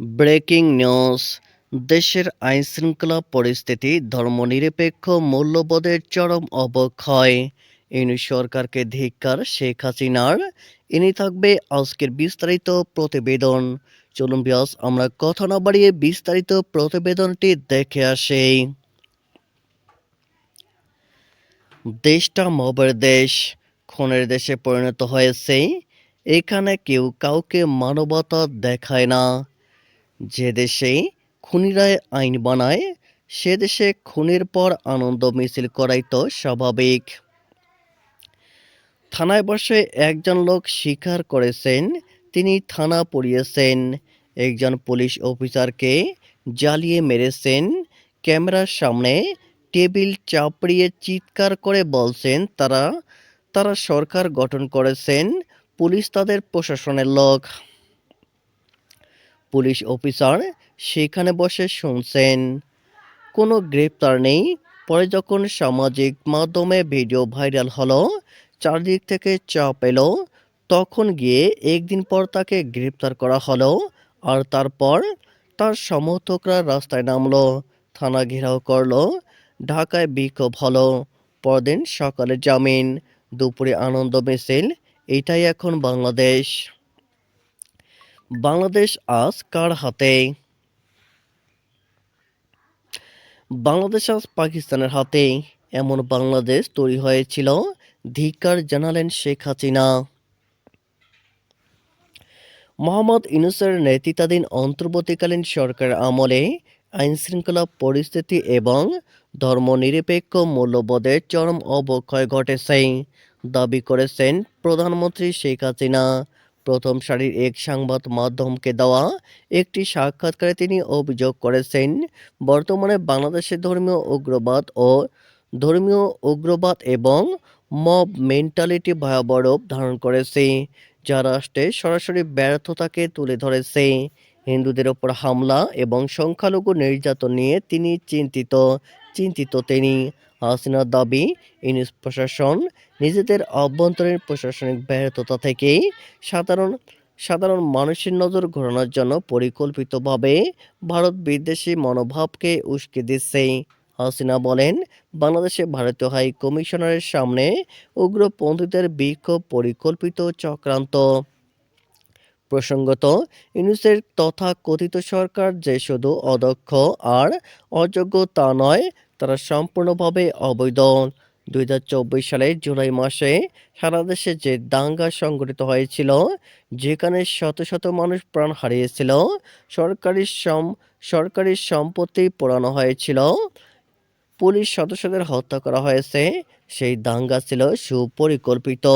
Breaking news. দেশের আইনশৃঙ্খলা পরিস্থিতি ধর্মনিরপেক্ষ মূল্যবোধের চরম অবক্ষয়। ইনি সরকারকে ধিক্কার, শেখ হাসিনার। ইনি থাকবে আজকের বিস্তারিত প্রতিবেদন। চলুন বিয়াস, আমরা কথা না বাড়িয়ে বিস্তারিত প্রতিবেদনটি দেখে আসি। দেশটা মবের দেশ। খুনের দেশে পরিণত হয়েছে। এখানে কেউ কাউকে মানবতা দেখায় না। যে দেশে খুনিরাই আইন বানায়, সে দেশে খুনের পর আনন্দ মিছিল করাই তো স্বাভাবিক। থানায় বসে একজন লোক স্বীকার করেছেন, তিনি থানা পড়িয়েছেন। একজন পুলিশ অফিসারকে জ্বালিয়ে মেরেছেন। ক্যামেরার সামনে টেবিল চাপড়িয়ে চিৎকার করে বলছেন তারা তারা সরকার গঠন করেছেন, পুলিশ তাদের প্রশাসনের লোক। পুলিশ অফিসার সেখানে বসে শুনছেন, কোনো গ্রেপ্তার নেই। পরে যখন সামাজিক মাধ্যমে ভিডিও ভাইরাল হলো, চারদিক থেকে চাপ এলো, তখন গিয়ে একদিন পর তাকে গ্রেপ্তার করা হলো আর তারপর তার সমর্থকরা রাস্তায় নামলো, থানা ঘেরাও করল, ঢাকায় বিক্ষোভ হলো। পরদিন সকালে জামিন, দুপুরে আনন্দ মিছিল, এটাই এখন বাংলাদেশ। বাংলাদেশ আজ কার হাতে? বাংলাদেশ আজ পাকিস্তানের হাতে। এমন বাংলাদেশ তৈরি হয়েছিল ধিক্কার জানালেন শেখ হাসিনা। মোহাম্মদ ইউনুসের নেতৃত্বাধীন অন্তর্বর্তীকালীন সরকার আমলে আইনশৃঙ্খলা পরিস্থিতি এবং ধর্মনিরপেক্ষ মূল্যবোধের চরম অবক্ষয় ঘটেছে, দাবি করেছেন প্রধানমন্ত্রী শেখ হাসিনা। প্রথম সারির এক সংবাদ মাধ্যমকে দেওয়া একটি সাক্ষাৎকারে তিনি অভিযোগ করেছেন, বর্তমানে বাংলাদেশে ধর্মীয় উগ্রবাদ ও ধর্মীয় উগ্রবাদ এবং মব মেন্টালিটি ভয়াবহ রূপ ধারণ করেছে, যা রাষ্ট্রে সরাসরি ব্যর্থতাকে তুলে ধরেছে। হিন্দুদের ওপর হামলা এবং সংখ্যালঘু নির্যাতন নিয়ে তিনি চিন্তিত চিন্তিত তিনি। হাসিনার দাবি ইউনিস প্রশাসন নিজেদের অভ্যন্তরীণ প্রশাসনিক ব্যর্থতা থেকেই সাধারণ সাধারণ মানুষের নজর ঘোরানোর জন্য পরিকল্পিতভাবে ভারত বিদ্বেষী মনোভাবকে উস্কে দিচ্ছে। হাসিনা বলেন, বাংলাদেশে ভারতীয় হাই কমিশনারের সামনে উগ্রপন্থীদের বিক্ষোভ পরিকল্পিত চক্রান্ত। প্রসঙ্গত ইউনুসের তথাকথিত সরকার যে শুধু অদক্ষ আর অযোগ্য তা নয় তারা সম্পূর্ণভাবে অবৈধ। দুই হাজার চব্বিশ সালের জুলাই মাসে সারা দেশে যে দাঙ্গা সংঘটিত হয়েছিল, যেখানে শত শত মানুষ প্রাণ হারিয়েছিল, সরকারি সম, সরকারি সম্পত্তি পোড়ানো হয়েছিল, পুলিশ সদস্যদের হত্যা করা হয়েছে, সেই দাঙ্গা ছিল সুপরিকল্পিত।